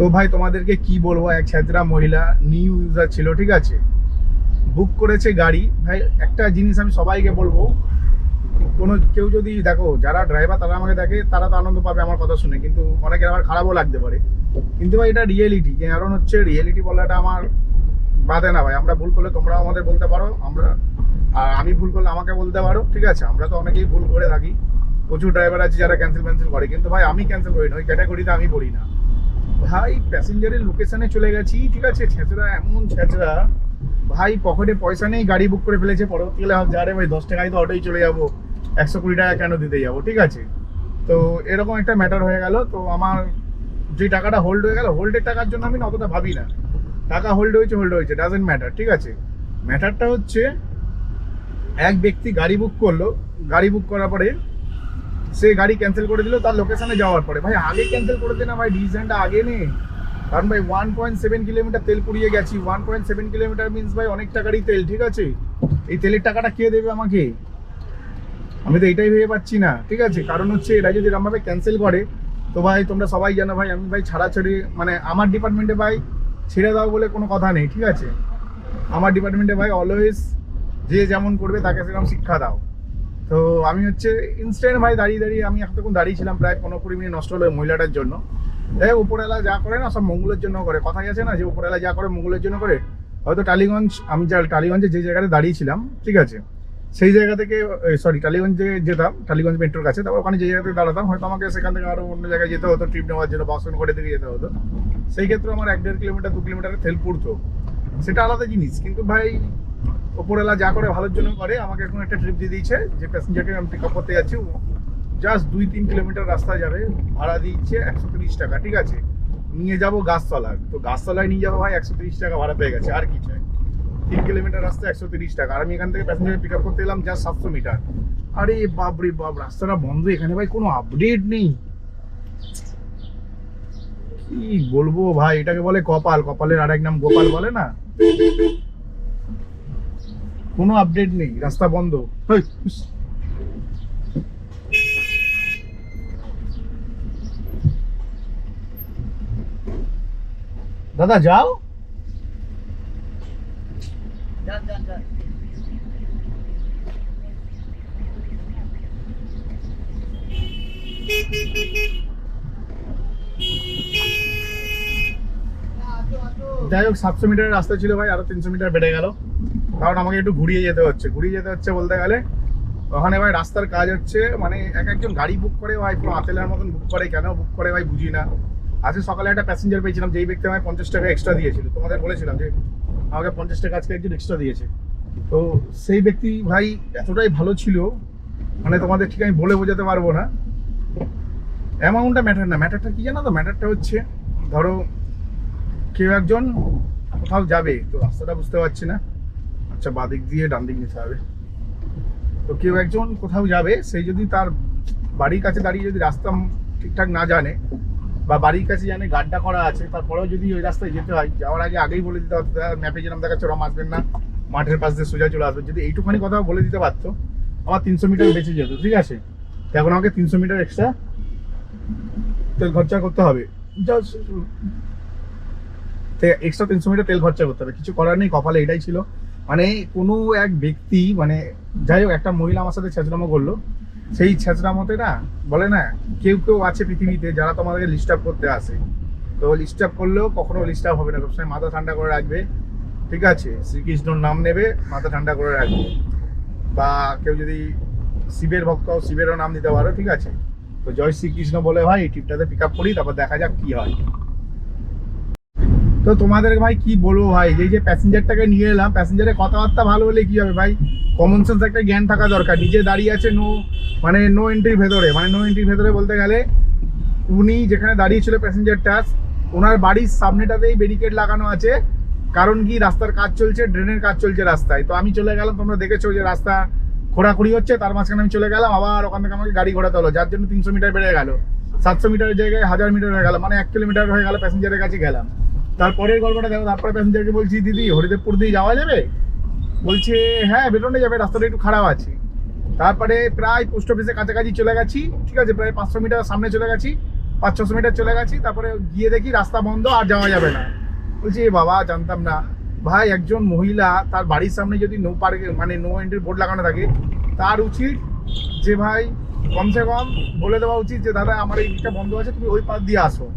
তো ভাই, তোমাদেরকে কি বলব? এক ছেত্রা মহিলা নিউ ইউজার ছিল, ঠিক আছে? বুক করেছে গাড়ি। ভাই, একটা জিনিস আমি সবাইকে বলব, কোনো, কেউ যদি, দেখো, যারা ড্রাইভার তারা আমাকে দেখে, তারা তো আনন্দ পাবে আমার কথা শুনে, কিন্তু অনেকের আবার খারাপও লাগতে পারে। কিন্তু ভাই, এটা রিয়েলিটি কারণ হচ্ছে রিয়েলিটি বলাটা আমার বাদে না ভাই। আমরা ভুল করলে তোমরাও আমাদের বলতে পারো, আমরা, আর আমি ভুল করলে আমাকে বলতে পারো, ঠিক আছে? আমরা তো অনেকেই ভুল করে থাকি। প্রচুর ড্রাইভার আছে যারা ক্যান্সেল ক্যান্সেল করে। কিন্তু ভাই, আমি ক্যান্সেল করি না। ওই ক্যাটাগরিতে আমি পড়ি না। ভাই প্যাসেঞ্জারের লোকেশনে চলে গেছি, ঠিক আছে? ছেঁচড়া, এমন ছেঁচড়া। ভাই পকেটে পয়সা নেই, গাড়ি বুক করে ফেলেছে, পরবর্তীকালে যা রে ভাই, দশ টাকায় তো অটোই চলে যাব। একশো কুড়ি টাকা কেন দিতে যাব? ঠিক আছে? তো এরকম একটা ম্যাটার হয়ে গেল। তো আমার যে টাকাটা হোল্ড হয়ে গেল হোল্ডের টাকার জন্য আমি অতটা ভাবি না। টাকা হোল্ড হয়েছে হোল্ড হয়েছে ডাজেন্ট ম্যাটার ঠিক আছে? ম্যাটারটা হচ্ছে, এক ব্যক্তি গাড়ি বুক করল, গাড়ি বুক করার পরে সে গাড়ি ক্যান্সেল করে দিল, তার লোকেশনে যাওয়ার পরে। ভাই, আগে ক্যান্সেল করে দে না ভাই ডিসিশনটা আগে নে। কারণ ভাই ওয়ান পয়েন্ট সেভেন কিলোমিটার তেল পুড়িয়ে গেছি। One point seven kilometre means ভাই অনেক টাকারই তেল, ঠিক আছে? এই তেলের টাকাটা কে দেবে আমাকে? আমি তো এটাই ভেবে পাচ্ছি না, ঠিক আছে? কারণ হচ্ছে, এরা যদি এরমভাবে ক্যান্সেল করে, তো ভাই, তোমরা সবাই জানো ভাই, আমি ভাই ছাড়াছাড়ি মানে আমার ডিপার্টমেন্টে ভাই, ছেড়ে দাও বলে কোনো কথা নেই, ঠিক আছে? আমার ডিপার্টমেন্টে ভাই অলওয়েজ যে যেমন করবে, তাকে সেরকম শিক্ষা দাও। তো আমি হচ্ছে ইনস্ট্যান্ট ভাই দাঁড়িয়ে দাঁড়িয়ে আমি এতক্ষণ দাঁড়িয়েছিলাম প্রায় পনেরো কুড়ি মিনিট নষ্ট হলো মহিলাটার জন্য। দেখ উপরওয়ালা যা করে না, সব মঙ্গলের জন্য করে। কথাই আছে না যে, উপরওয়ালা যা করে মঙ্গলের জন্য করে। হয়তো টালিগঞ্জ, আমি যা টালিগঞ্জে যে জায়গাতে দাঁড়িয়েছিলাম ঠিক আছে? সেই জায়গা থেকে সরি টালিগঞ্জে যেতাম, টালিগঞ্জ মেট্রোর কাছে, তারপর ওখানে যে জায়গাতে দাঁড়াতাম, হয়তো আমাকে সেখান থেকে আরও অন্য জায়গায় যেতে হতো ট্রিপ নেওয়ার জন্য বাসন করে দিকে যেতে হতো। সেই ক্ষেত্রে আমার এক দেড় কিলোমিটার, দু কিলোমিটারের তেল পুড়তো। সেটা আলাদা জিনিস, কিন্তু ভাই ওপরওয়ালা যা করে ভালোর জন্য করে, আমাকে এখন একটা ট্রিপ দিয়ে দিয়েছে, যে প্যাসেঞ্জারকে আমি পিক আপ করতে যাচ্ছি। জাস্ট দুই তিন কিলোমিটার রাস্তা যাবে, ভাড়া দিচ্ছে একশো তিরিশ টাকা, ঠিক আছে? নিয়ে যাব গাছতলায়। তো গাছতলায় নিয়ে যাব ভাই একশো তিরিশ টাকা, ভাড়া পেয়ে গেছে, আর কি চাই তিন কিলোমিটার রাস্তা, একশো তিরিশ টাকা। আর আমি এখান থেকে প্যাসেঞ্জার পিক আপ করতে এলাম জাস্ট সাতশো মিটার আরে বাপরে বাপ, রাস্তাটা বন্ধ, এখানে ভাই কোনো আপডেট নেই। কি বলব ভাই, এটাকে বলে কপাল। কপালের আরেক নাম গোপাল বলে না? কোনো আপডেট নেই রাস্তা বন্ধ। দাদা যাও। যাই হোক সাতশো মিটারের রাস্তা ছিল ভাই আরও তিনশো মিটার বেড়ে গেল। কারণ আমাকে একটু ঘুরিয়ে যেতে হচ্ছে। ঘুরিয়ে যেতে হচ্ছে বলতে গেলে, ওখানে ভাই রাস্তার কাজ হচ্ছে মানে এক একজন গাড়ি বুক করে ভাই, পুরো আতেলার মতন বুক করে, কেন বুক করে ভাই বুঝি না। আজকে সকালে একটা প্যাসেঞ্জার পেয়েছিলাম, যেই ব্যক্তি আমায় পঞ্চাশ টাকা এক্সট্রা দিয়েছিল। তোমাদের বলেছিলাম যে, আমাকে পঞ্চাশ টাকা আজকে একজন এক্সট্রা দিয়েছে। তো সেই ব্যক্তি ভাই এতটাই ভালো ছিল মানে তোমাদের ঠিক আমি বলে বোঝাতে পারব না। অ্যামাউন্টটা ম্যাটার না। ম্যাটারটা কি জানো তো? ম্যাটারটা হচ্ছে, ধরো কেউ একজন কোথাও যাবে, তো রাস্তাটা বুঝতে পারছি না। আচ্ছা বাদিক দিয়ে ডান দিক নিতে হবে। তো কেউ একজন কোথাও যাবে সেই যদি তার বাড়ির কাছে দাঁড়িয়ে যদি রাস্তা ঠিকঠাক না জানে বা বাড়ির কাছে জানে গাড্ডা করা আছে, তারপরেও যদি ওই রাস্তায় যেতে হয়, যাওয়ার আগে আগেই বলে দিতে হতো ম্যাপে যেরকম দেখাচ্ছে ওরম আসবেন না। মাঠের পাশ দিয়ে সোজা চলে আসবে যদি এইটুখানি কথা বলে দিতে পারতো, আমার তিনশো মিটার বেঁচে যেত, ঠিক আছে? এখন আমাকে তিনশো মিটার এক্সট্রা তেল খরচা করতে হবে। এক্সট্রা তিনশো মিটার তেল খরচা করতে হবে। কিছু করার নেই, কপালে এটাই ছিল। মানে কোনো এক ব্যক্তি মানে যাই হোক, একটা মহিলা আমার সাথে ছেঁচড়ামো করল। সেই ছেঁচড়ামোতে না, বলে না, কেউ কেউ আছে পৃথিবীতে যারা তোমাদেরকে লিস্ট আপ করতে আসে। তো লিস্ট আপ করলেও কখনো লিস্ট আপ হবে না, সবসময় মাথা ঠান্ডা করে রাখবে। ঠিক আছে? শ্রীকৃষ্ণর নাম নেবে, মাথা ঠান্ডা করে রাখবে। বা কেউ যদি শিবের ভক্ত, শিবেরও নাম দিতে পারো, ঠিক আছে? তো জয় শ্রীকৃষ্ণ বলে, ভাই, এই ট্রিপটাতে পিক আপ করি, তারপর দেখা যাক কি হয়। তো তোমাদের ভাই কি বলব ভাই? এই যে প্যাসেঞ্জারটাকে নিয়ে এলাম প্যাসেঞ্জারের কথাবার্তা ভালো হলে কি হবে ভাই? কমন সেন্স একটা জ্ঞান থাকা দরকার। নিজে দাঁড়িয়ে আছে নো মানে নো এন্ট্রির ভেতরে। মানে নো এন্ট্রির ভেতরে বলতে গেলে, উনি যেখানে দাঁড়িয়ে ছিল প্যাসেঞ্জারটা ওনার বাড়ির সামনেটাতেই ব্যারিকেড লাগানো আছে। কারণ কি? রাস্তার কাজ চলছে ড্রেনের কাজ চলছে রাস্তায়। তো আমি চলে গেলাম, তোমরা দেখেছ যে রাস্তা খোঁড়াখুড়ি হচ্ছে, তার মাঝখানে আমি চলে গেলাম, আবার ওখান থেকে আমাকে গাড়ি ঘোরাতে হলো, যার জন্য তিনশো মিটার বেড়ে গেল। সাতশো মিটারের জায়গায় হাজার মিটার হয়ে গেল মানে এক কিলোমিটার হয়ে গেল প্যাসেঞ্জারের কাছে গেলাম। তারপরের গল্পটা দেখো, তারপরে প্যাসেঞ্জারকে বলছি, দিদি, হরিদেবপুর দিয়ে যাওয়া যাবে? বলছে হ্যাঁ বেরোনে যাবে, রাস্তাটা একটু খারাপ আছে। তারপরে প্রায় পোস্ট অফিসের কাছাকাছি চলে গেছি, ঠিক আছে, প্রায় পাঁচশো মিটার সামনে চলে গেছি পাঁচ ছশো মিটার চলে গেছি, তারপরে গিয়ে দেখি রাস্তা বন্ধ আর যাওয়া যাবে না। বলছি, "এ বাবা, জানতাম না। ভাই, একজন মহিলা, তার বাড়ির সামনে যদি নো পার্কে মানে নো এন্ট্রি বোর্ড লাগানো থাকে, তার উচিত যে ভাই, কমসে কম বলে দেওয়া উচিত যে, দাদা, আমার এই দিকটা বন্ধ আছে, তুমি ওই পাশ দিয়ে আসো।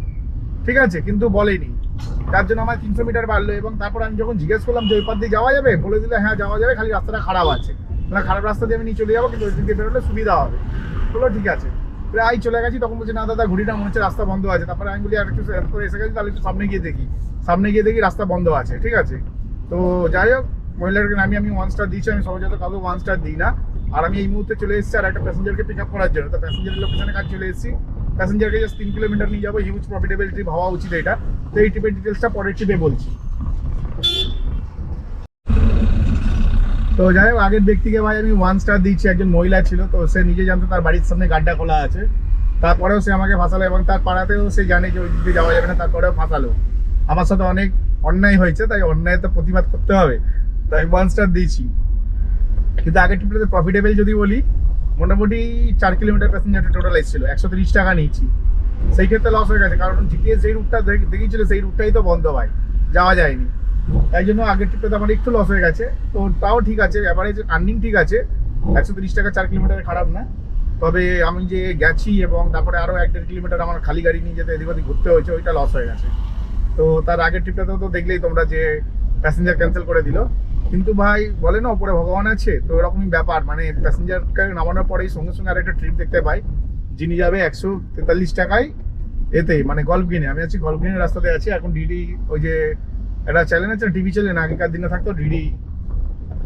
ঠিক আছে, কিন্তু বলেনি। তার জন্য আমার তিনশো মিটার বাড়লো এবং তারপর আমি যখন জিজ্ঞেস করলাম যে ওই পাশ দিয়ে যাওয়া যাবে? বলে দিলে হ্যাঁ যাওয়া যাবে, খালি রাস্তাটা খারাপ আছে। মানে খারাপ রাস্তা দিয়ে আমি নিয়ে চলে যাব, কিন্তু ওই দিয়ে বেরোলে সুবিধা হবে। বলল, ঠিক আছে। প্রায় চলে গেছি। তখন বলছে, না, দাদা, ঘুড়িটা মনে হচ্ছে রাস্তা বন্ধ আছে। তারপরে আমি বলি, আর একটু এসে গেছি, তাহলে একটু সামনে গিয়ে দেখি। সামনে গিয়ে দেখি রাস্তা বন্ধ আছে, ঠিক আছে? তো যাই হোক মহিলাকে নামিয়ে আমি ওয়ান স্টার দিয়েছি, আমি সহজে তো কাউকে ওয়ান স্টার দিই না। আর আমি এই মুহূর্তে চলে এসেছি আর একটা প্যাসেঞ্জারকে পিক আপ করার জন্য। তো প্যাসেঞ্জারের লোকেশনে কাজ চলে এসেছি। প্যাসেঞ্জারকে জাস্ট তিন কিলোমিটার নিয়ে যাব হিউজ প্রফিটেবল ট্রিপ হওয়া উচিত এটা। তো এই ট্রিপের ডিটেলসটা পরের ট্রিপে বলছি। তো যাই হোক, আগের ব্যক্তিকে ভাই আমি ওয়ান স্টার দিচ্ছি একজন মহিলা ছিল, তো সে নিজে জানতো তার বাড়ির সামনে গাড্ডা খোলা আছে। তারপরেও সে আমাকে ফাঁসালো এবং তার পাড়াতেও সে জানে যে ওই দিকে যাওয়া যাবে না, তারপরেও ফাঁসালো। আমার সাথে অনেক অন্যায় হয়েছে, তাই অন্যায় তো প্রতিবাদ করতে হবে। তাই ওয়ান স্টার দিয়েছি। কিন্তু আগের ট্রিপটাতে প্রফিটেবল যদি বলি মোটামুটি চার কিলোমিটার প্যাসেঞ্জার টোটাল এসেছিল। একশো তিরিশ টাকা নিয়েছি। সেই ক্ষেত্রে লস হয়ে গেছে। কারণ জিপিএস যেই রুটটা দেখিয়েছিল, সেই রুটটাই তো বন্ধ হয় যাওয়া যায়নি। তাই জন্য আগের ট্রিপটাতে আমার একটু লস হয়ে গেছে। তো তাও ঠিক আছে অ্যাভারেজ আর্নিং ঠিক আছে। একশো তিরিশ টাকা চার কিলোমিটার খারাপ না। তবে আমি যে গেছি এবং তারপরে আরও এক দেড় কিলোমিটার আমার খালি গাড়ি নিয়ে যেতে এদিক ওদিক ঘুরতে হয়েছে, ওইটা লস হয়ে গেছে। তো তার আগের ট্রিপটাতেও তো দেখলেই তোমরা যে প্যাসেঞ্জার ক্যান্সেল করে দিল। কিন্তু ভাই, বলে না, ওপরে ভগবান আছে, তো এরকমই ব্যাপার। মানে প্যাসেঞ্জারকে নামানোর পরেই সঙ্গে সঙ্গে আরেকটা ট্রিপ দেখতে পাই। যিনি যাবে একশো তেতাল্লিশ টাকায় এতেই মানে গল্ফ গিনে আমি আছি গল্ফ রাস্তাতে আছি, এখন ডিডি ওই যে একটা চ্যানেল আছে টিভি চ্যানেল আগেকার দিনে থাকতো ডিডি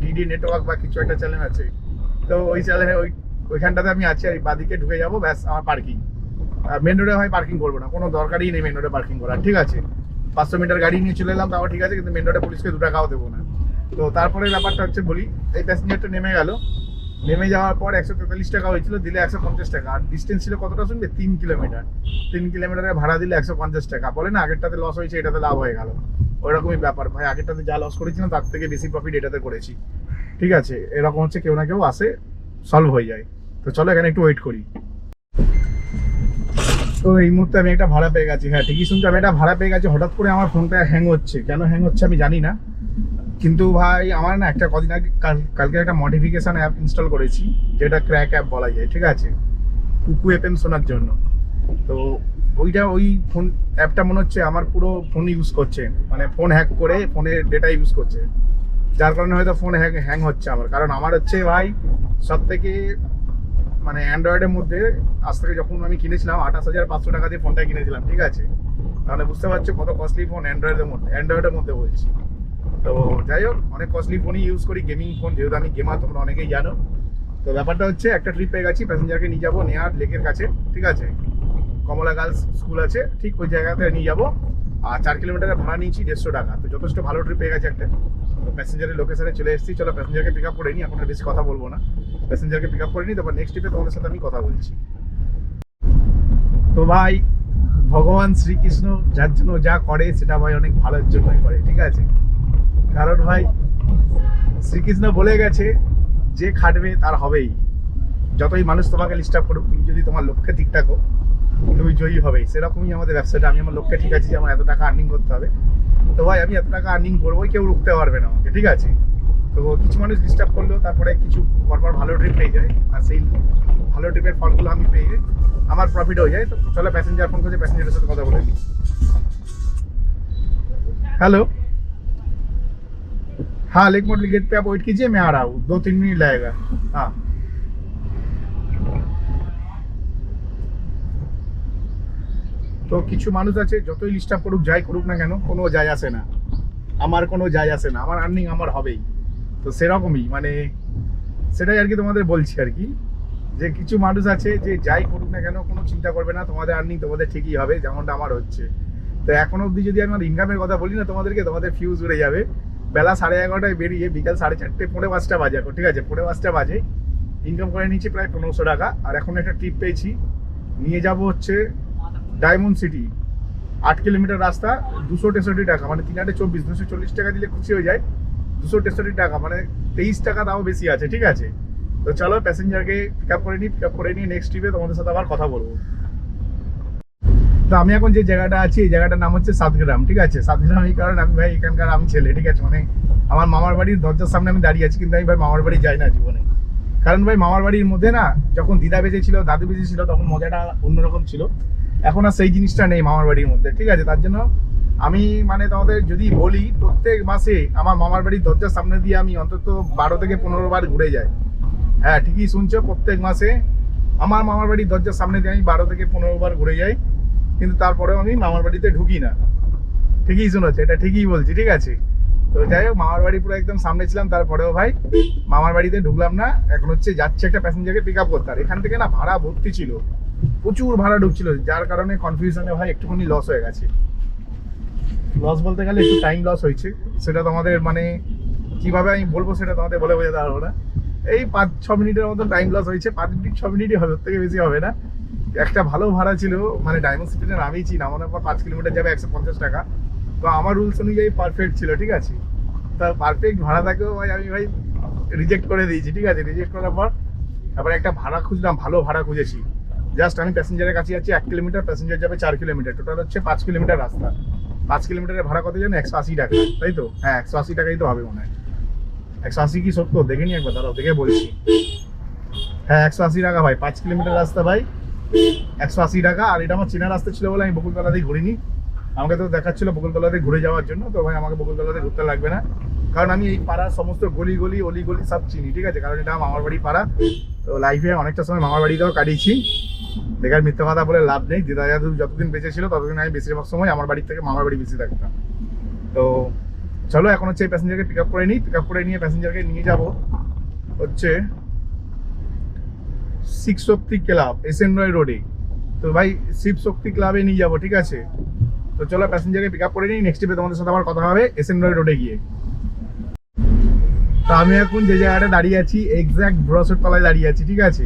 ডিডি নেটওয়ার্ক বা কিছু একটা চ্যানেল আছে। তো ওই চ্যানেলে ওই, ওইখানটাতে আমি আছি, আর বাদিকে ঢুকে যাব, ব্যাস, আমার পার্কিং আর মেন রোডে হয় পার্কিং করব না, কোনো দরকারই নেই মেন রোডে পার্কিং করার, ঠিক আছে? পাঁচশো মিটার গাড়ি নিয়ে চলে এলাম, তাও ঠিক আছে, কিন্তু মেন রোডে পুলিশকে দু টাকাও দেবো না। তো তারপরে ব্যাপারটা হচ্ছে বলি, এই প্যাসেঞ্জারটা নেমে গেল। নেমে যাওয়ার পর একশো তেতাল্লিশ টাকা হয়েছিল, দিলে একশো পঞ্চাশ টাকা। আর ডিস্টেন্স ছিল কতটা শুনবে? তিন কিলোমিটার। তিন কিলোমিটারে ভাড়া দিলে একশো পঞ্চাশ টাকা। বলে না, আগেরটাতে লস হয়েছে, এটাতে লাভ হয়ে গেল। ওরকমই ব্যাপার। ভাই, আগেরটাতে যা লস করেছিলাম, তার থেকে বেশি প্রফিট এটাতে করেছি। ঠিক আছে? এরকম হচ্ছে, কেউ না কেউ আসে সলভ হয়ে যায়। তো চলো, এখানে একটু ওয়েট করি। তো এই মুহূর্তে আমি একটা ভাড়া পেয়ে গেছি। হ্যাঁ ঠিকই শুনছি, আমি একটা ভাড়া পেয়ে গেছি। হঠাৎ করে আমার ফোনটা হ্যাং হচ্ছে। কেন হ্যাং হচ্ছে আমি জানি না। কিন্তু ভাই, আমার না একটা কদিন আগে, কাল- কালকে একটা মডিফিকেশন অ্যাপ ইনস্টল করেছি, যেটা ক্র্যাক অ্যাপ বলা যায়, ঠিক আছে? কুকু এফএম শোনার জন্য। তো ওইটা ওই ফোন অ্যাপটা মনে হচ্ছে আমার পুরো ফোন ইউজ করছে। মানে ফোন হ্যাক করে ফোনের ডেটা ইউজ করছে। যার কারণে হয়তো ফোন হ্যাং হ্যাং হচ্ছে আমার। কারণ আমার হচ্ছে ভাই, সব থেকে মানে অ্যান্ড্রয়েডের মধ্যে, আজ থেকে যখন আমি কিনেছিলাম, আঠাশ হাজার পাঁচশো টাকা দিয়ে ফোনটা কিনেছিলাম, ঠিক আছে? তাহলে বুঝতে পারছ কত কস্টলি ফোন অ্যান্ড্রয়েডের মধ্যে অ্যান্ড্রয়েডের মধ্যে বলছি। তো যাই হোক, অনেক কস্টলি ফোনই ইউজ করি গেমিং ফোন যেহেতু আমি গেমার তোমরা অনেকেই জানো। তো ব্যাপারটা হচ্ছে, একটা ট্রিপ পেয়ে গেছি প্যাসেঞ্জারকে নিয়ে যাব নেয়ার লেকের কাছে, ঠিক আছে? কমলা গার্লস স্কুল আছে, ঠিক ওই জায়গাতে নিয়ে যাব। আর চার কিলোমিটারের ভাড়া নিয়েছি দেড়শো টাকা, তো যথেষ্ট ভালো ট্রিপ পেয়ে গেছে একটা। তো প্যাসেঞ্জারের লোকেশনে চলে এসেছি, চলো প্যাসেঞ্জারকে পিক আপ করে নিই এখন বেশি কথা বলব না। প্যাসেঞ্জারকে পিক আপ করে নিই তারপর নেক্সট ট্রিপে তোমাদের সাথে আমি কথা বলছি। তো ভাই, ভগবান শ্রীকৃষ্ণ যার জন্য যা করে, সেটা ভাই অনেক ভালোর জন্যই করে, ঠিক আছে? কারণ ভাই, শ্রীকৃষ্ণ বলে গেছে, যে খাটবে তার হবেই। যতই মানুষ তোমাকে ডিস্টার্ব করুক, তুমি যদি তোমার লক্ষ্যে ঠিক থাকো, তুমি জয়ী হবেই সেরকমই আমাদের ব্যবসাটা। আমি আমার লক্ষ্যে ঠিক আছে যে আমার এত টাকা আর্নিং করতে হবে। তো ভাই, আমি এত টাকা আর্নিং করবোই, কেউ রুখতে পারবে না আমাকে, ঠিক আছে? তো কিছু মানুষ ডিস্টার্ব করলেও তারপরে কিছু পরপর ভালো ট্রিপ পেয়ে যায়। আর সেই ভালো ট্রিপের ফলগুলো আমি পেয়ে আমার প্রফিট হয়ে যায়। তো চলো প্যাসেঞ্জার ফোন করছে প্যাসেঞ্জারের সাথে কথা বলে নিই। हेलो हाँ लेक मोटली गेट पे आप वेट कीजिए मैं आ रहा हूँ दो तीन मिनट लगेगा हाँ তো কিছু মানুষ আছে যতই ডিস্টার্ব করুক যাই করুক না কেন কোনো যায় আসে না আমার কোনো যায় আসে না আমার আর্নিং আমার হবেই তো সেরকমই মানে সেটাই আর কি তোমাদের বলছি আর কি যে কিছু মানুষ আছে যে যাই করুক না কেন কোনো চিন্তা করবে না তোমাদের আর্নিং তোমাদের ঠিকই হবে যেমনটা আমার হচ্ছে তো এখন অবধি যদি আমি আমার ইনকামের কথা বলি না তোমাদেরকে তোমাদের ফিউজ উড়ে যাবে বেলা সাড়ে এগারোটায় বেরিয়ে বিকাল সাড়ে চারটে, পৌনে পাঁচটা বাজে এখন, ঠিক আছে? পৌনে পাঁচটা বাজে। ইনকাম করে নিচ্ছি প্রায় পনেরোশো টাকা। আর এখন একটা ট্রিপ পেয়েছি। নিয়ে যাব হচ্ছে ডায়মন্ড সিটি আট কিলোমিটার রাস্তা, দুশো তেষট্টি টাকা। মানে তিন আটে চব্বিশ, দুশো চল্লিশ টাকা দিলে খুশি হয়ে যায়। দুশো তেষট্টি টাকা মানে তেইশ টাকা তাও বেশি আছে, ঠিক আছে? তো চলো প্যাসেঞ্জারকে পিক আপ করে নিই পিক আপ করে নিয়ে নেক্সট ট্রিপে তোমাদের সাথে আবার কথা বলব। তো আমি এখন যে জায়গাটা আছি, এই জায়গাটার নাম হচ্ছে সাতগ্রাম, ঠিক আছে? সাতগ্রাম এই কারণে আমি ভাই, এখানকার আমি ছেলে, ঠিক আছে? মানে আমার মামার বাড়ির দরজার সামনে আমি দাঁড়িয়ে আছি, কিন্তু আমি ভাই মামার বাড়ি যাই না জীবনে। কারণ ভাই, মামার বাড়ির মধ্যে না, যখন দিদা বেঁচে ছিল, দাদু বেঁচে ছিল, তখন মজাটা অন্যরকম ছিল। এখন আর সেই জিনিসটা নেই মামার বাড়ির মধ্যে, ঠিক আছে? তার জন্য আমি মানে তোমাদের যদি বলি, প্রত্যেক মাসে আমার মামার বাড়ির দরজার সামনে দিয়ে আমি অন্তত বারো থেকে পনেরো বার ঘুরে যাই। হ্যাঁ ঠিকই শুনছো, প্রত্যেক মাসে আমার মামার বাড়ির দরজার সামনে দিয়ে আমি বারো থেকে পনেরো বার ঘুরে যাই। কিন্তু তারপরেও আমি মামার বাড়িতে ঢুকি না। ঠিকই শুনেছো, এটা ঠিকই বলছি, ঠিক আছে? তো যাই হোক, মামার বাড়ি পুরো একদম সামনে ছিলাম, তারপরেও ভাই মামার বাড়িতে ঢুকলাম না, এখন হচ্ছে যাচ্ছে একটা প্যাসেঞ্জারকে পিক আপ করতে। আর এখান থেকে না ভাড়া ভর্তি ছিল, প্রচুর ভাড়া ঢুকছিল, যার কারণে কনফিউশনে ভাই একটুখানি লস হয়ে গেছে। লস বলতে গেলে একটু টাইম লস হয়েছে, সেটা তোমাদের মানে কীভাবে আমি বলব সেটা তোমাদের বলে বোঝাতে পারব না। এই পাঁচ ছ মিনিটের মতো টাইম লস হয়েছে, পাঁচ মিনিট, ছ মিনিটই হবে থেকে বেশি হবে না। একটা ভালো ভাড়া ছিল মানে ডায়মন্ড সিটিতে নামিয়েছি নামানোর পর পাঁচ কিলোমিটার যাবে একশো পঞ্চাশ টাকা। তো আমার রুলস অনুযায়ী পারফেক্ট ছিল, ঠিক আছে? তা পারফেক্ট ভাড়াটাকেও ভাই আমি ভাই রিজেক্ট করে দিয়েছি, ঠিক আছে? রিজেক্ট করার পর তারপরে একটা ভাড়া খুঁজলাম, ভালো ভাড়া খুঁজেছি। জাস্ট আমি প্যাসেঞ্জারের কাছে যাচ্ছি, এক কিলোমিটার প্যাসেঞ্জার যাবে চার কিলোমিটার। টোটাল হচ্ছে পাঁচ কিলোমিটার রাস্তা। পাঁচ কিলোমিটারের ভাড়া কত জানো? একশো আশি টাকা। তাই তো? হ্যাঁ একশো আশি টাকাই তো হবে মনে হয়। একশো আশি কি সত্য? দেখে নি একবার, দাঁড়াও, দেখে বলছি। হ্যাঁ একশো আশি টাকা ভাই, পাঁচ কিলোমিটার রাস্তা ভাই। একশো আশি টাকা, আর এটা আমার চেনা রাস্তা ছিল বলে আমি বকুলতলা দিয়ে ঘুরিনি। আমাকে তো দেখাচ্ছিল বকুলতলাতে ঘুরে যাওয়ার জন্য, তো ভাই আমাকে বকুলতলাতে ঘুরতে লাগবে না। কারণ আমি এই পাড়ার সমস্ত গলি গলি, অলি গলি সব চিনি, ঠিক আছে? কারণ এটা মামার বাড়ি পাড়া। তো লাইফে অনেকটা সময় মামার বাড়িতেও কাটিয়েছি। বেকার মিথ্যা কথা বলে লাভ নেই। দিদা দাদু যতদিন বেঁচে ছিল, ততদিন আমি বেশিরভাগ সময় আমার বাড়ি থেকে মামার বাড়ি বেশি থাকতাম। তো চলো, এখন হচ্ছে এই প্যাসেঞ্জারকে পিক আপ করে নিই। পিক আপ করে নিয়ে প্যাসেঞ্জারকে নিয়ে যাব। হচ্ছে Shiv Shakti club S N Roy রোডে তো ভাই শিব শক্তি ক্লাবে নিয়ে যাব, ঠিক আছে? তো চলো প্যাসেঞ্জারকে পিক আপ করে নিই। নেক্সট ট্রিপে তোমাদের সাথে আবার কথা হবে এস এন রয় রোডে গিয়ে। তো আমি এখন যে জায়গাটা দাঁড়িয়ে আছি এক্স্যাক্ট বড়সের তলায় দাঁড়িয়ে আছি, ঠিক আছে?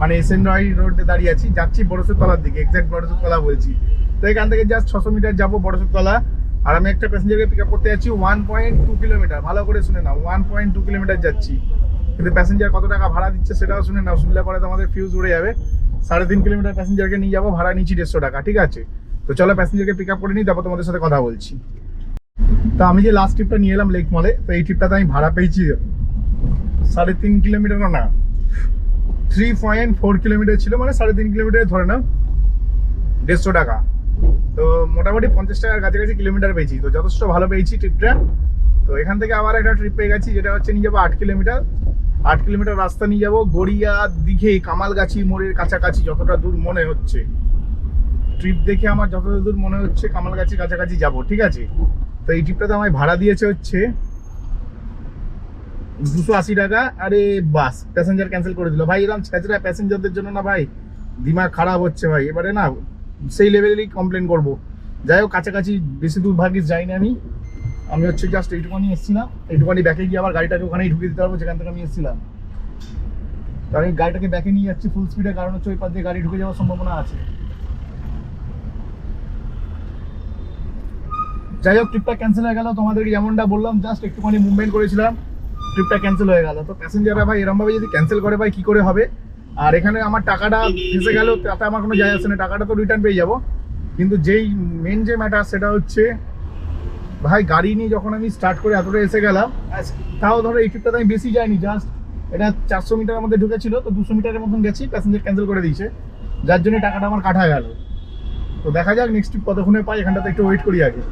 মানে এস এন রয় রোডে দাঁড়িয়ে আছি, যাচ্ছি বড়সের তলার দিকে এক্স্যাক্ট বড়সের তলা বলছি। তো এখান থেকে জাস্ট ছশো মিটার যাব বড়সের তলা। আর আমি একটা প্যাসেঞ্জারকে পিক আপ করতে যাচ্ছি ওয়ান পয়েন্ট টু কিলোমিটার ভালো করে শুনে নাও ওয়ান পয়েন্ট টু কিলোমিটার যাচ্ছি। কিন্তু প্যাসেঞ্জার কত টাকা ভাড়া দিচ্ছে সেটাও শুনে নাও। শুনলে পরে তোমাদের ফিউজ উড়ে যাবে। সাড়ে তিন কিলোমিটার প্যাসেঞ্জারকে নিয়ে যাব, ভাড়া নিচ্ছি দেড়শো টাকা, ঠিক আছে? তো চলো প্যাসেঞ্জারকে পিক আপ করে নিই, তারপর তোমাদের সাথে কথা বলছি। তো আমি যে লাস্ট ট্রিপটা নিয়ে এলাম লেক মলে তো এই ট্রিপটাতে আমি ভাড়া পেয়েছি সাড়ে তিন কিলোমিটার না থ্রি পয়েন্ট ফোর কিলোমিটার ছিল মানে সাড়ে তিন কিলোমিটার ধরে নাও, দেড়শো টাকা। তো মোটামুটি পঞ্চাশ টাকার কাছাকাছি কিলোমিটার পেয়েছি। তো যথেষ্ট ভালো পেয়েছি ট্রিপটা তো এখান থেকে আবার একটা ট্রিপ পেয়ে গেছি, যেটা হচ্ছে নিয়ে যাব আট কিলোমিটার আট কিলোমিটার রাস্তা নিয়ে যাব গড়িয়া দিঘে, কামালগাছি মোড়ের কাছাকাছি, যতটা দূর মনে হচ্ছে। ট্রিপ দেখে আমার যতটা দূর মনে হচ্ছে, কামালগাছি কাছাকাছি যাব, ঠিক আছে? তো এই ট্রিপটাতে আমায় ভাড়া দিয়েছে হচ্ছে দুশো আশি টাকা। আরে বাস প্যাসেঞ্জার ক্যান্সেল করে দিল। ভাই এরকম ছেঁচড়া প্যাসেঞ্জারদের জন্য না ভাই, দিমাগ খারাপ হচ্ছে ভাই। এবারে না, সেই লেভেলেরই কমপ্লেন করব। যাই হোক, কাছাকাছি বেশি দূর ভাগিস যাইনি আমি। আমি হচ্ছে জাস্ট এইটুখানি এসেছিলাম এইটুখানি ব্যাকে গিয়ে আবার গাড়িটাকে ওখানেই ঢুকে দিতে পারব, যেখান থেকে আমি এসেছিলাম। তো আমি গাড়িটাকে ব্যাকে নিয়ে যাচ্ছি ফুল স্পিডে কারণ হচ্ছে ওই পাশ দিয়ে গাড়ি ঢুকে যাওয়ার সম্ভাবনা আছে। যাই হোক ট্রিপটা ক্যান্সেল হয়ে গেল, তোমাদেরকে যেমনটা বললাম জাস্ট একটুখানি মুভমেন্ট করেছিলাম ট্রিপটা ক্যান্সেল হয়ে গেল। তো প্যাসেঞ্জাররা ভাই এরমভাবে যদি ক্যান্সেল করে ভাই, কি করে হবে? আর এখানে আমার টাকাটা ভেসে গেল, তাতে আমার কোনো যায় আসে না, টাকাটা তো রিটার্ন পেয়ে যাব। কিন্তু যেই মেন যে ম্যাটার সেটা হচ্ছে ভাই, গাড়ি নিয়ে যখন আমি স্টার্ট করে এতটা এসে গেলাম, তাও ধরো এই ট্রিপটাতে আমি বেশি যাইনি জাস্ট এটা চারশো মিটারের মধ্যে ঢুকেছিল, তো দুশো মিটারের মতন গেছি প্যাসেঞ্জার ক্যান্সেল করে দিয়েছে। যার জন্য টাকাটা আমার কাটা গেল। তো দেখা যাক নেক্সট ট্রিপ কতক্ষণে পাই, এখানটাতে একটু ওয়েট করি আগে।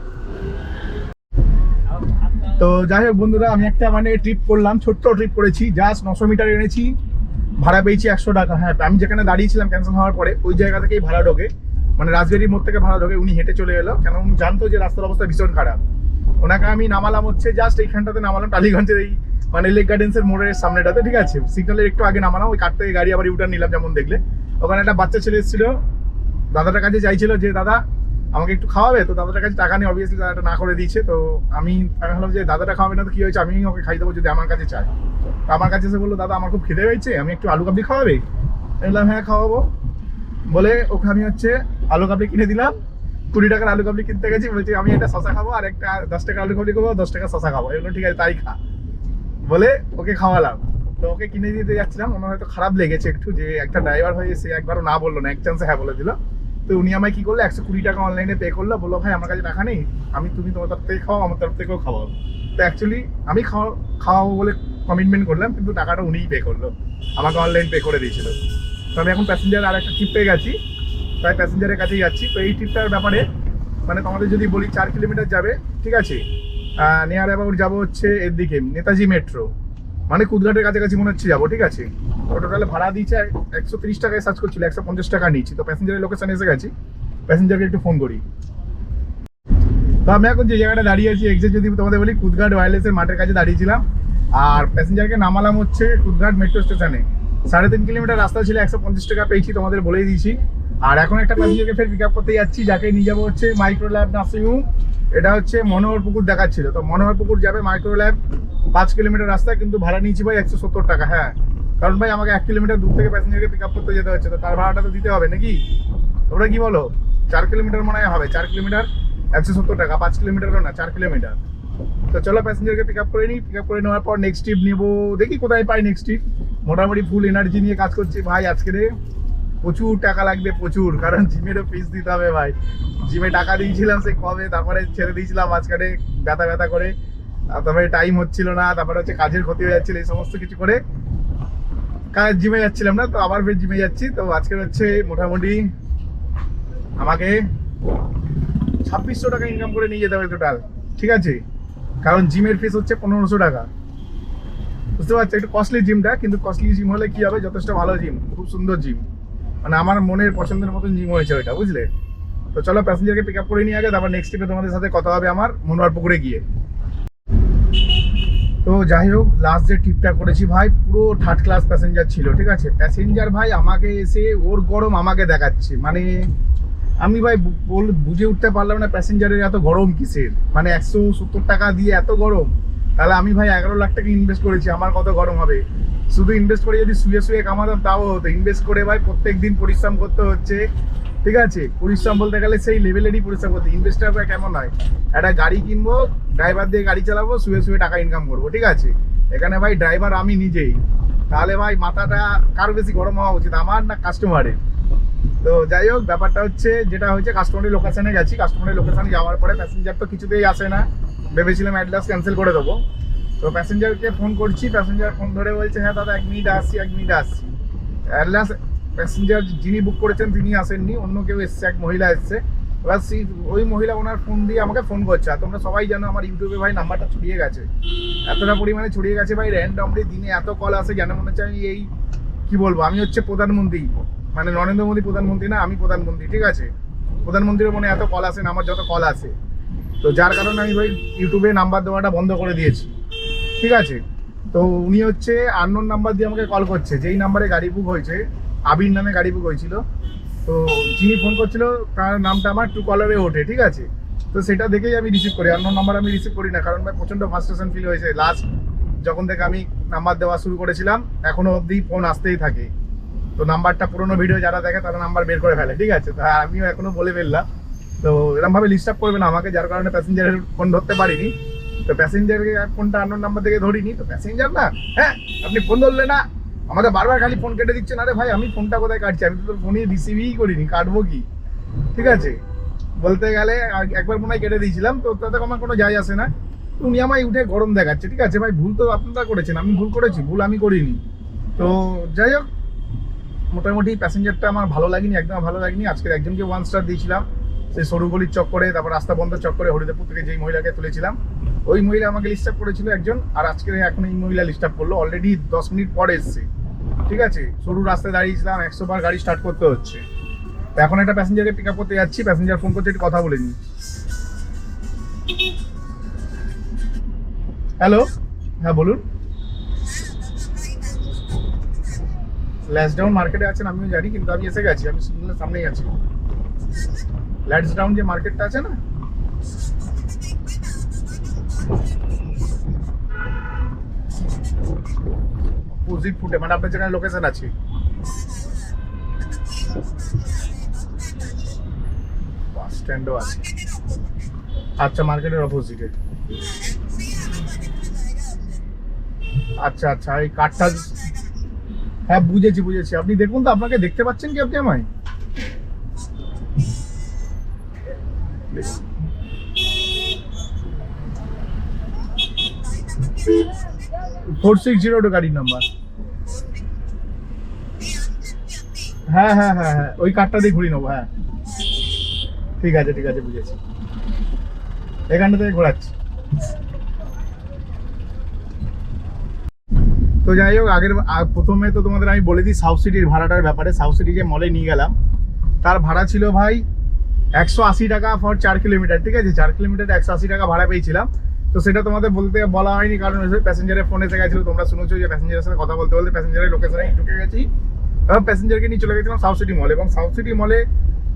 তো যাই হোক বন্ধুরা, আমি একটা মানে ট্রিপ করলাম, ছোট্ট ট্রিপ করেছি জাস্ট নশো মিটার এনেছি, ভাড়া পেয়েছি একশো টাকা। হ্যাঁ আমি যেখানে দাঁড়িয়েছিলাম ক্যান্সেল হওয়ার পরে, ওই জায়গা থেকেই ভাড়া ঢোকে। মানে রাজবাড়ির মোড় থেকে ভাড়া ঢোকে, উনি হেঁটে চলে এলো। কেন উনি জানতো যে রাস্তার অবস্থা ভীষণ খারাপ। ওনাকে আমি নামালাম হচ্ছে জাস্ট এইখানটাতে নামালাম, টালিগঞ্জের এই মানে লেক গার্ডেন্সের মোড়ের সামনেটাতে, ঠিক আছে? সিগন্যালের একটু আগে নামালাম, ওই কাঠ থেকে গাড়ি আবার ইউটার নিলাম যেমন দেখলে। ওখানে একটা বাচ্চা ছেলে এসেছিল, দাদাটার কাছে চাইছিল যে, দাদা, আমাকে একটু খাওয়াবে? তো দাদাটার কাছে টাকা নেই অবভিয়াসলি দাদাটা না করে দিয়েছে, তো আমি ভাবলাম যে, দাদাটা খাওয়াবে না তো কি হয়েছে? আমি ওকে খাই দেবো যদি আমার কাছে চায়। তো আমার কাছে এসে বলল, দাদা, আমার খুব খিদে হয়েছে আমি একটু আলু কাবলি খাওয়াবে? বললাম হ্যাঁ খাওয়াবো। বলে ওকে আমি হচ্ছে আলু কাবলি কিনে দিলাম কুড়ি টাকার আলু কাবলি কিনতে গেছি, বলছি আমি একটা শশা খাব আর একটা দশ টাকা আলু কাবলি খাব, দশ টাকা শশা খাব। এগুলো ঠিক আছে, তাই খা। বলে ওকে খাওয়ালাম। তো ওকে কিনে দিতে যাচ্ছিলাম ওনার হয়তো খারাপ লেগেছে একটু যে একটা ড্রাইভার হয়ে সে একবারও না বলল না এক চান্সে হ্যাঁ বলে দিল। তো উনি আমায় কি করল, একশো কুড়ি টাকা অনলাইনে পে করল, বলল, ভাই, আমার কাছে টাকা নেই, আমি তুমি তোমার তরফ থেকে খাও, আমার তরফ থেকেও খাওয়াও। তো অ্যাকচুয়ালি আমি খাওয়া, খাওয়াবো বলে কমিটমেন্ট করলাম, কিন্তু টাকাটা উনিই পে করল। আমাকে অনলাইন পে করে দিয়েছিল। তো আমি এখন প্যাসেঞ্জার আর একটা ট্রিপ পেয়ে গেছি। তাই প্যাসেঞ্জারের কাছেই যাচ্ছি। তো এই ট্রিপটার ব্যাপারে মানে তোমাদের যদি বলি, চার কিলোমিটার যাবে, ঠিক আছে? নিয়ার অ্যাবাউট যাব হচ্ছে এর দিকে, নেতাজি মেট্রো মানে কুদঘাটের কাছাকাছি মনে হচ্ছে যাব, ঠিক আছে? টোটালে ভাড়া দিয়েছে একশো তিরিশ টাকায় সার্চ করছিল, একশো পঞ্চাশ টাকা নিচ্ছি তো প্যাসেঞ্জারের লোকেশন এসে গেছি প্যাসেঞ্জারকে একটু ফোন করি। তো আমি এখন যে জায়গাটা দাঁড়িয়ে আছি এক্সাক্ট যদি তোমাদের বলি, কুদঘাট ওয়্যারলেসের মাঠের কাছে দাঁড়িয়েছিলাম। আর প্যাসেঞ্জারকে নামালাম হচ্ছে কুদঘাট মেট্রো স্টেশনে সাড়ে তিন কিলোমিটার রাস্তা ছিল, একশো পঞ্চাশ টাকা পেয়েছি তোমাদের বলেই দিয়েছি। আর এখন একটা প্যাসেঞ্জারকে ফের পিক আপ করতে যাচ্ছি, যাকে নিয়ে যাব হচ্ছে মাইক্রো ল্যাব নার্সিংহোম এটা হচ্ছে মনোহর পুকুর দেখাচ্ছিল। তো মনোহর পুকুর যাবে মাইক্রো ল্যাব পাঁচ কিলোমিটার রাস্তা, কিন্তু ভাড়া নিয়েছি ভাই একশো সত্তর টাকা হ্যাঁ। কারণ ভাই আমাকে এক কিলোমিটার দূর থেকে প্যাসেঞ্জারকে পিক আপ করতে যেতে হচ্ছে, তো তার ভাড়াটা তো দিতে হবে নাকি? তোমরা কি বলো? চার কিলোমিটার মনে হয় হবে, চার কিলোমিটার একশো সত্তর টাকা, পাঁচ কিলোমিটারও না, চার কিলোমিটার। তো চলো প্যাসেঞ্জারকে পিক আপ করে নিই পিক আপ করে নেওয়ার পর নেক্সট ট্রিপ নেব। দেখি কোথায় পাই নেক্সট ট্রিপ মোটামুটি ফুল এনার্জি নিয়ে কাজ করছি ভাই আজকে। রে প্রচুর টাকা লাগবে, প্রচুর। কারণ জিমেরও ফিস দিতে হবে ভাই। জিমে টাকা দিয়েছিলাম সে কবে, তারপরে ছেড়ে দিয়েছিলাম মাঝখানে ব্যথা ব্যথা করে। তারপরে টাইম হচ্ছিল না, তারপরে হচ্ছে কাজের ক্ষতি হয়ে যাচ্ছিল, এই সমস্ত কিছু করে কাজ জিমে যাচ্ছিলাম না, তো আবার ফের জিমে যাচ্ছি। তো আজকে হচ্ছে মোটামুটি আমাকে ছাব্বিশশো টাকা ইনকাম করে নিয়ে যেতে হবে টোটাল ঠিক আছে? কারণ জিমের ফিস হচ্ছে পনেরোশো টাকা। বুঝতে পারছি একটু কস্টলি জিমটা কিন্তু কস্টলি জিম হলে কি হবে? যথেষ্ট ভালো জিম খুব সুন্দর জিম মানে আমার মনের পছন্দের মতন জিম হয়েছে ওইটা, বুঝলে? তো চলো প্যাসেঞ্জারকে পিক আপ করে নিয়ে আগে, তারপর নেক্সট ট্রিপে তোমাদের সাথে কথা হবে আমার মনোয়ার পুকুরে গিয়ে। তো যাই হোক লাস্ট যে ট্রিপটা করেছি ভাই, পুরো থার্ড ক্লাস প্যাসেঞ্জার ছিল, ঠিক আছে? প্যাসেঞ্জার ভাই আমাকে এসে, ওর গরম আমাকে দেখাচ্ছে। মানে আমি ভাই বল- বুঝে উঠতে পারলাম না প্যাসেঞ্জারের এত গরম কিসের? মানে একশো সত্তর টাকা দিয়ে এত গরম। তাহলে আমি ভাই এগারো লাখ টাকা ইনভেস্ট করেছি, আমার কত গরম হবে? শুধু ইনভেস্ট করে যদি শুয়ে শুয়ে কামাতাম, তাও হতো। ইনভেস্ট করে ভাই প্রত্যেক দিন পরিশ্রম করতে হচ্ছে। ঠিক আছে? পরিশ্রম বলতে গেলে সেই লেভেলেরই পরিশ্রম করতে ইনভেস্টার ভাই কেমন হয়? একটা গাড়ি কিনবো ড্রাইভার দিয়ে গাড়ি চালাবো, শুয়ে শুয়ে টাকা ইনকাম করব। ঠিক আছে? এখানে ভাই ড্রাইভার আমি নিজেই। তাহলে ভাই মাথাটা কার বেশি গরম হওয়া উচিত? আমার না কাস্টমারের তো যাই হোক, ব্যাপারটা হচ্ছে যেটা হচ্ছে কাস্টমারের লোকেশনে গেছি। কাস্টমারের লোকেশনে যাওয়ার পরে প্যাসেঞ্জার তো কিছুতেই আসে না। ভেবেছিলাম অ্যাড্রেস ক্যান্সেল করে দেবো। তো প্যাসেঞ্জারকে ফোন করছি প্যাসেঞ্জার ফোন ধরে বলছে হ্যাঁ দাদা, এক মিনিট আসছি, এক মিনিট আসছি। অ্যাডলাস প্যাসেঞ্জার যিনি বুক করেছেন, তিনি আসেননি, অন্য কেউ এসছে, এক মহিলা এসছে। এবার সেই ওই মহিলা ওনার ফোন দিয়ে আমাকে ফোন করছে। আর তোমরা সবাই জানো আমার ইউটিউবে ভাই নাম্বারটা ছড়িয়ে গেছে। এতটা পরিমাণে ছড়িয়ে গেছে ভাই র্যান্ডমলি দিনে এত কল আসে, যেন মনে হচ্ছে আমি এই, কি বলব, আমি হচ্ছে প্রধানমন্ত্রী। মানে নরেন্দ্র মোদী প্রধানমন্ত্রী না, আমি প্রধানমন্ত্রী, ঠিক আছে? প্রধানমন্ত্রীর মনে এত কল আসে না, আমার যত কল আসে। তো যার কারণে আমি ভাই ইউটিউবে নাম্বার দেওয়াটা বন্ধ করে দিয়েছি। ঠিক আছে? তো উনি হচ্ছে আননোন নাম্বার দিয়ে আমাকে কল করছে। যেই নাম্বারে গাড়ি বুক হয়েছে, আবির নামে গাড়ি বুক হয়েছিল। তো যিনি ফোন করছিল, তার নামটা আমার টু কলারে ওঠে, ঠিক আছে? তো সেটা দেখেই আমি রিসিভ করি। আননোন নাম্বার আমি রিসিভ করি না, কারণ ভাই প্রচণ্ড ফার্স্টেশন ফিল হয়েছে। লাস্ট যখন থেকে আমি নাম্বার দেওয়া শুরু করেছিলাম, এখনও অবধি ফোন আসতেই থাকে। তো নাম্বারটা পুরোনো ভিডিও যারা দেখে, তারা নাম্বার বের করে ফেলে, ঠিক আছে? তা আমিও এখনও বলে ফেললাম। তো এরকম ভাবে ডিস্টার্ব করবে না আমাকে, যার কারণে প্যাসেঞ্জারের ফোন ধরতে পারিনি। তো প্যাসেঞ্জারকে ফোনটা আন্নোর নাম্বার থেকে ধরিনি। তো প্যাসেঞ্জার না হ্যাঁ আপনি ফোন ধরলে না, আমাকে বারবার খালি ফোন কেটে দিচ্ছেন। আরে ভাই, আমি ফোনটা কোথায় কাটছি? আমি তো তোর ফোনই রিসিভই করিনি, কাটবো কি? ঠিক আছে? বলতে গেলে একবার মনে হয় কেটে দিয়েছিলাম, তো তাতে আমার কোনো যায় আসে না। উনি আমায় উঠে গরম দেখাচ্ছে, ঠিক আছে? ভাই, ভুল তো আপনারা করেছেন, আমি ভুল করেছি, ভুল আমি করিনি। তো যাই হোক, মোটামুটি প্যাসেঞ্জারটা আমার ভালো লাগেনি, একদম ভালো লাগেনি। আজকে একজনকে ওয়ান স্টার দিয়েছিলাম। সেই সরুগলির চক্করে, তারপর রাস্তা বন্ধ চক্করে হরিদেবপুর থেকে যেই মহিলাকে তুলেছিলাম, ওই মহিলা আমাকে লিস্ট করেছিল একজন, আর আজকে এখন এই মহিলা লিস্ট করল। অলরেডি দশ মিনিট পরে এসছে। ঠিক আছে? সরু রাস্তায় দাঁড়িয়েছিলাম, একশো বার গাড়ি স্টার্ট করতে হচ্ছে। এখন একটা প্যাসেঞ্জারকে পিক আপ করতে যাচ্ছি প্যাসেঞ্জার ফোন করছে, একটু কথা বলে নিই। হ্যালো হ্যাঁ বলুন। ডাউন মার্কেটে আছেন, আমিও জানি, কিন্তু আমি এসে গেছি, আমি সামনেই আছি। ডাউন যে মার্কেটটা আছে না? অপোজিট ফুটে মানে আপনার যেখানে লোকেশন আছে। বাস স্ট্যান্ডও আছে। আচ্ছা মার্কেটের অপোজিটে আচ্ছা আচ্ছা এই কাঠটা হ্যাঁ বুঝেছি বুঝেছি। আপনি দেখুন তো, আপনাকে দেখতে পাচ্ছেন কি আপনি আমায়? ফোর সিক্স জিরো টু গাড়ির নাম্বার হ্যাঁ হ্যাঁ হ্যাঁ হ্যাঁ ওই কার্ডটা দিয়ে ঘুরিয়ে নেব হ্যাঁ। ঠিক আছে ঠিক আছে, বুঝেছি। এখানটা থেকে ঘোরাচ্ছি। তো যাই হোক, আগের প্রথমে তো তোমাদের আমি বলে দিই সাউথ সিটির ভাড়াটার ব্যাপারে। সাউথ সিটি যে মলে নিয়ে গেলাম, তার ভাড়া ছিল ভাই একশো আশি টাকা ফর চার কিলোমিটার ঠিক আছে? চার কিলোমিটার একশো আশি টাকা ভাড়া পেয়েছিলাম। তো সেটা তোমাদের বলতে বলা হয়নি, কারণ প্যাসেঞ্জারের ফোন এসে গেছিল, তোমরা শুনেছো যে প্যাসেঞ্জারের সাথে কথা বলতে বলতে প্যাসেঞ্জারের লোকেশনে ঢুকে গেছি। এবার প্যাসেঞ্জারকে নিয়ে চলে গেছিলাম সাউথ সিটি মল এবং সাউথ সিটি মলে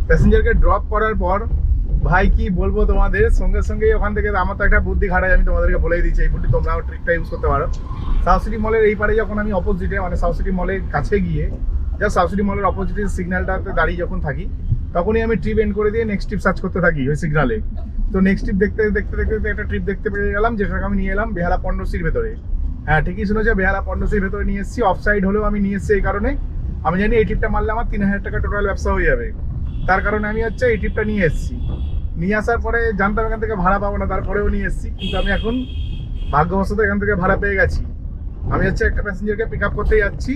প্যাসেঞ্জারকে ড্রপ করার পর, ভাই কি বলব তোমাদের, সঙ্গে সঙ্গে ওখান থেকে আমার তো একটা বুদ্ধি খাটাই আমি তোমাদেরকে বলেই দিচ্ছি, এই বুদ্ধি তোমরাও ট্রিকটা ইউজ করতে পারো। সাউথ সিটি মলের এই পারে যখন আমি অপোজিটে মানে সাউথ সিটি মলের কাছে গিয়ে যা সাউথ সিটি মলের অপোজিটে সিগন্যালটাতে দাঁড়িয়ে যখন থাকি, তখনই আমি ট্রিপ এন্ড করে দিয়ে নেক্সট ট্রিপ সার্চ করতে থাকি ওই সিগনালে তো নেক্সট ট্রিপ দেখতে দেখতে দেখতে দেখতে একটা ট্রিপ দেখতে পেয়ে গেলাম যেটাকে আমি নিয়ে এলাম বেহালা পণ্যশ্রীর ভেতরে। হ্যাঁ ঠিকই শুনেছো, বেহালা পণ্যশ্রীর ভেতরে নিয়ে এসেছি অফ সাইড হলেও আমি নিয়ে এসেছি এই কারণে। আমি জানি এই ট্রিপটা মারলে আমার তিন হাজার টাকা টোটাল ব্যবসা হয়ে যাবে। তার কারণে আমি হচ্ছে এই ট্রিপটা নিয়ে এসেছি। নিয়ে আসার পরে জানতাম এখান থেকে ভাড়া পাবো না, তারপরেও নিয়ে এসেছি, কিন্তু আমি এখন ভাগ্যবশত এখান থেকে ভাড়া পেয়ে গেছি। আমি হচ্ছে একটা প্যাসেঞ্জারকে পিক আপ করতে যাচ্ছি,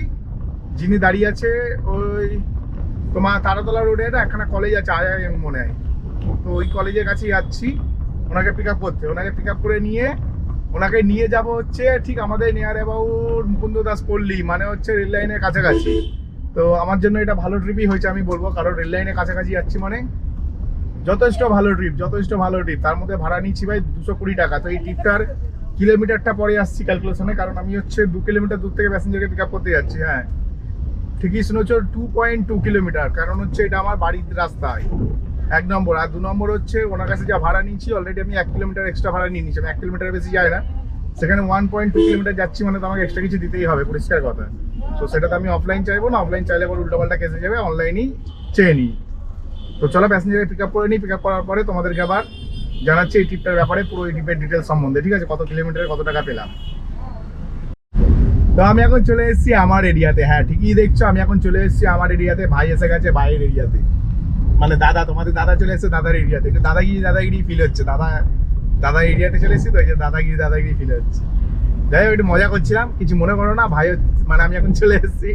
যিনি দাঁড়িয়ে আছে ওই তোমার তারাতলা রোডে না একখানা কলেজ আছে আয় মনে হয়। তো ওই কলেজের কাছে যাচ্ছি। ওনাকে পিক আপ করতে। ওনাকে পিক আপ করে নিয়ে, ওনাকে নিয়ে যাব হচ্ছে ঠিক আমাদের নিয়ার অ্যাবাউট মুকুন্দ দাস পল্লী মানে হচ্ছে রেল লাইনের কাছাকাছি। তো আমার জন্য এটা ভালো ট্রিপই হয়েছে আমি বলব, কারণ রেল লাইনের কাছাকাছি যাচ্ছি মানে যথেষ্ট ভালো ট্রিপ যথেষ্ট ভালো ট্রিপ তার মধ্যে ভাড়া নিচ্ছি ভাই দুশো কুড়ি টাকা। তো এই ট্রিপটার কিলোমিটারটা পরে আসছি ক্যালকুলেশনে কারণ আমি হচ্ছে দু কিলোমিটার দূর থেকে প্যাসেঞ্জারকে পিক আপ করতে যাচ্ছি হ্যাঁ। ঠিকই শুনেছো টু পয়েন্ট টু কিলোমিটার কারণ হচ্ছে এটা আমার বাড়ির রাস্তায়। এক নম্বর। আর দু নম্বর হচ্ছে ওনার কাছে যা ভাড়া নিচ্ছি অলরেডি আমি এক কিলোমিটার এক্সট্রা ভাড়া নিয়ে নিচ্ছি আমি এক কিলোমিটার বেশি যায় না। সেখানে ওয়ান পয়েন্ট টু কিলোমিটার যাচ্ছি মানে তো আমাকে এক্সট্রা কিছু দিতেই হবে, পরিষ্কার কথা। তো সেটা তো আমি অফলাইন চাইব না অফলাইন চাইলে পরে উল্টোপাল্টা কেসে যাবে অনলাইনেই চেয়ে নিই। তো চলো প্যাসেঞ্জারে পিক আপ করে নিই পিক আপ করার পরে তোমাদেরকে আবার জানাচ্ছি এই ট্রিপটার ব্যাপারে পুরো এই ট্রিপের ডিটেলস সম্বন্ধে, ঠিক আছে? কত কিলোমিটারে কত টাকা পেলাম। তো আমি এখন চলে এসেছি আমার এরিয়াতে হ্যাঁ ঠিকই দেখছ, আমি এখন চলে এসেছি আমার এরিয়াতে ভাই এসে গেছে, ভাইয়ের এরিয়াতে মানে দাদা, তোমাদের দাদা চলে এসেছে দাদার এরিয়াতে একটু দাদাগিরি দাদাগিরি ফিল হচ্ছে। দাদা দাদা এরিয়াতে চলে এসেছি তো, এই যে দাদাগিরি দাদাগিরি ফিল হচ্ছে। যাই হোক, একটু মজা করছিলাম। কিছু মনে করো না, ভাই মানে আমি এখন চলে এসেছি।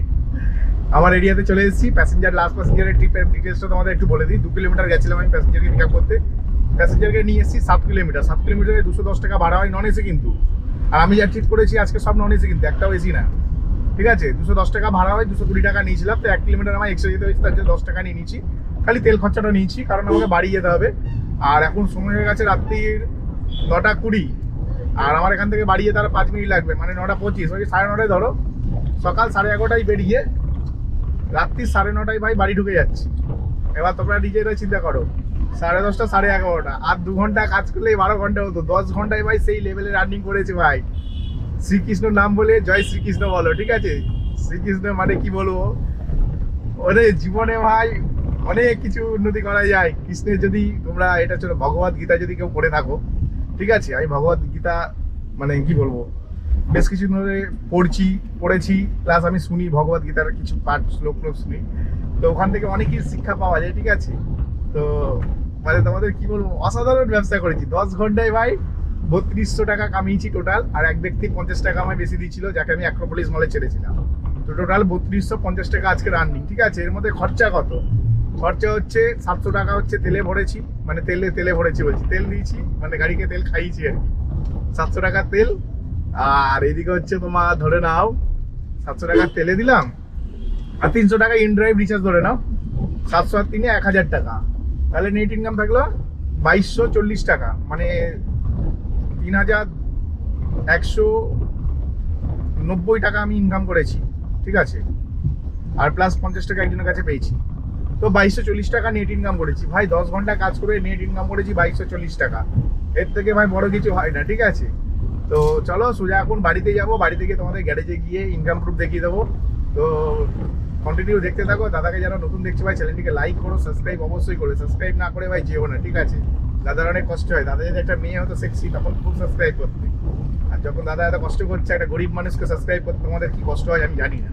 আমার এরিয়াতে চলে এসেছি। প্যাসেঞ্জার লাস্ট প্যাসেঞ্জারের ট্রিপের ডিটেলসটা তোমাদের একটু বলে দিই। দু কিলোমিটার গেছিলাম আমি প্যাসেঞ্জারকে পিক আপ করতে। প্যাসেঞ্জারকে নিয়ে এসেছি সাত কিলোমিটার সাত কিলোমিটারে দুশো দশ টাকা ভাড়া হয় নন এসি কিন্তু। আর আমি যা ট্রিট করেছি আজকে সব নন এসি কিন্তু, একটাও এসি না। ঠিক আছে? দুশো দশ টাকা ভাড়া হয়, দুশো কুড়ি টাকা নিয়েছিলাম। তো এক কিলোমিটার আমার এক্সট্রা যেতে হয়েছে, তার জন্য দশ টাকা নিয়ে নিয়েছি। খালি তেল খরচাটা নিয়েছি, কারণ আমাকে বাড়ি যেতে হবে। আর এখন সময় হয়ে গেছে রাত্রির নটা কুড়ি। আর আমার এখান থেকে বাড়ি যেতে আরও পাঁচ মিনিট লাগবে মানে নটা পঁচিশ, ওই সাড়ে নটায় ধরো। সকাল সাড়ে এগারোটায় বেরিয়ে রাত্রি সাড়ে নটায় ভাই বাড়ি ঢুকে যাচ্ছি। এবার তোমরা নিজেরা চিন্তা করো, সাড়ে দশটা, সাড়ে এগারোটা। আর দু ঘণ্টা কাজ করলেই বারো ঘণ্টা হতো। দশ ঘন্টায় ভাই সেই লেভেলে রানিং করেছে ভাই। শ্রীকৃষ্ণ নাম বলে জয় শ্রীকৃষ্ণ বলো, ঠিক আছে? শ্রীকৃষ্ণ মানে কি বলব? ওরে জীবনে ভাই অনেক কিছু উন্নতি করা যায়। কৃষ্ণের যদি তোমরা, এটা চলো ভগবত গীতা যদি কেউ পড়ে থাকো, ঠিক আছে? আমি ভগবত গীতা মানে কি বলব? বেশ কিছু ধরে পড়ছি, পড়েছি প্লাস আমি শুনি ভগবত গীতার কিছু পাঠ, শ্লোক শ্লোক শুনি। তো ওখান থেকে অনেক কিছু শিক্ষা পাওয়া যায়, ঠিক আছে? তো মানে তোমাদের কি বলব, অসাধারণ ব্যবসা করেছি। দশ ঘন্টায় ভাই বত্রিশশো টাকা কামিয়েছি টোটাল আর এক ব্যক্তি পঞ্চাশ টাকা আমায় বেশি দিয়েছিল যাকে আমি অ্যাক্রোপলিস মলে ছেড়েছিলাম। তো টোটাল বত্রিশশো পঞ্চাশ টাকা আজকে রানিং ঠিক আছে? এর মধ্যে খরচা কত? খরচা হচ্ছে সাতশো টাকা হচ্ছে তেলে ভরেছি মানে তেলে তেলে ভরেছি বলছি। তেল দিয়েছি মানে গাড়িকে তেল খাইয়েছি আর কি। সাতশো টাকা তেল, আর এদিকে হচ্ছে তোমার ধরে নাও, সাতশো টাকা তেলে দিলাম, আর তিনশো টাকা ইন ড্রাইভ রিচার্জ ধরে নাও, সাতশো আর তিনে এক হাজার টাকা। তাহলে নেট ইনকাম থাকল বাইশশো চল্লিশ টাকা মানে তিন হাজার একশো নব্বই টাকা আমি ইনকাম করেছি, ঠিক আছে? আর প্লাস পঞ্চাশ টাকা একজনের কাছে পেয়েছি। তো বাইশশো চল্লিশ টাকা নেট ইনকাম করেছি। ভাই, দশ ঘণ্টা কাজ করে নেট ইনকাম করেছি বাইশশো চল্লিশ টাকা। এর থেকে ভাই বড় কিছু হয় না, ঠিক আছে? তো চলো, সোজা এখন বাড়িতে যাব, বাড়ি থেকে তোমাদের গ্যারেজে গিয়ে ইনকাম প্রুফ দেখিয়ে দেবো। তো কন্টিনিউ দেখতে থাকো, দাদাকে যারা নতুন দেখছে ভাই চ্যানেলটিকে লাইক করো সাবস্ক্রাইব অবশ্যই করো সাবস্ক্রাইব না করে ভাই যেও না, ঠিক আছে? দাদার অনেক কষ্ট হয়, দাদা যদি একটা মেয়ে হতো সেক্সি তখন খুব সাবস্ক্রাইব করতে। আর যখন দাদা এত কষ্ট করছে, একটা গরিব মানুষকে সাবস্ক্রাইব করতে, তোমাদের কি কষ্ট হয় আমি জানি না।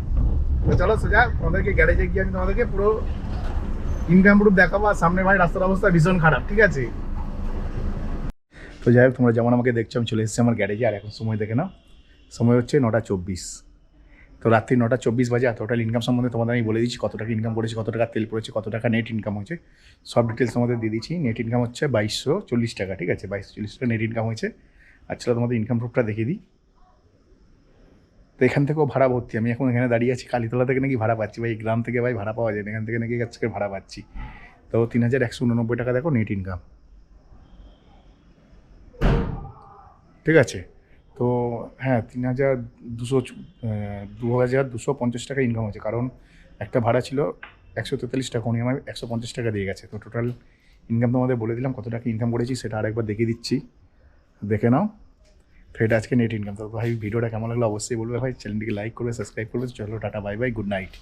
তো চলো সোজা, তোমাদেরকে গ্যারেজে গিয়ে আমি তোমাদেরকে পুরো ইনকাম প্রুফ দেখাবো আর সামনে ভাই রাস্তার অবস্থা ভীষণ খারাপ, ঠিক আছে? তো যাই হোক, তোমরা যেমন আমাকে দেখছ, আমি চলে এসেছি আমার গ্যারেজে আর এখন সময় দেখে নাও। সময় হচ্ছে নটা চব্বিশ। তো রাত্রি নটা চব্বিশ বাজে, আর টোটাল ইনকাম সম্বন্ধে তোমাদের আমি বলে দিচ্ছি, কত টাকা ইনকাম করেছি, কত টাকা তেল পড়েছে, কত টাকা নেট ইনকাম হয়েছে। সব ডিটেলস তোমাদের দিয়ে দিচ্ছি। নেট ইনকাম হচ্ছে বাইশশো চল্লিশ টাকা, ঠিক আছে? বাইশশো চল্লিশ টাকা নেট ইনকাম হয়েছে। আর চলো তোমাদের ইনকাম প্রুফটা দেখিয়ে দিই। এখান থেকেও ভাড়া ভর্তি। আমি এখন এখানে দাঁড়িয়ে আছি, কালীতলা থেকে নাকি ভাড়া পাচ্ছি। ভাই এই গ্রাম থেকে ভাই ভাড়া পাওয়া যায় এখান থেকে নাকি আজকে ভাড়া পাচ্ছি। তো তিন হাজার একশো উননব্বই টাকা দেখো নেট ইনকাম ঠিক আছে? তো হ্যাঁ তিন হাজার দুশো দু হাজার দুশো পঞ্চাশ টাকা ইনকাম হয়েছে। কারণ একটা ভাড়া ছিল একশো তেতাল্লিশ টাকা, উনি আমার একশো পঞ্চাশ টাকা দিয়ে গেছে। তো টোটাল ইনকাম তোমাদের বলে দিলাম কত টাকা ইনকাম করেছি, সেটা আরেকবার দেখিয়ে দিচ্ছি। দেখে নাও। এটা আজকে নেট ইনকাম তো ভাই, ভিডিওটা কেমন লাগল অবশ্যই বলবে ভাই। চ্যানেলটিকে লাইক করবে সাবস্ক্রাইব করবে। চলো, tata bye bye good night